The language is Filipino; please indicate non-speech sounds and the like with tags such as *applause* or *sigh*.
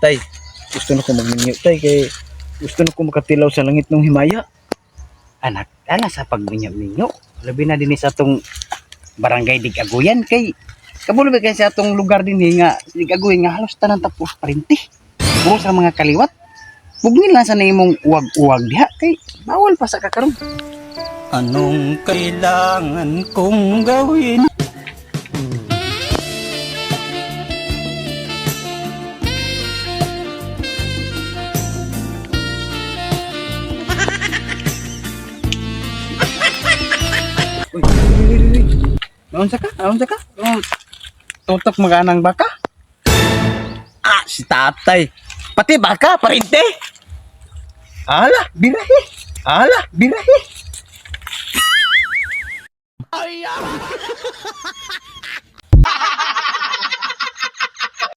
Tay, gusto na ko magminyo, tay, kay gusto na ko makatilaw sa langit ng himaya. Anak, ana sa pagminyo-minyo. Labi na din sa atong barangay Digaguyan kay kabulo ba kay sa atong lugar din eh, nga Digaguyan nga halos tanan tapos parinti. Puro sa mga kaliwat. Bugni lang sa nimong uwag-uwag diha kay bawal pa sa kakaron. Anong kailangan kong gawin? Uy, uy, uy, uy. Naunsa ka? Naunsa ka? Um, tutok maganang baka? Ah, si tatay. Pati baka, parinte. Ala, birahi. Ala, birahi. *laughs*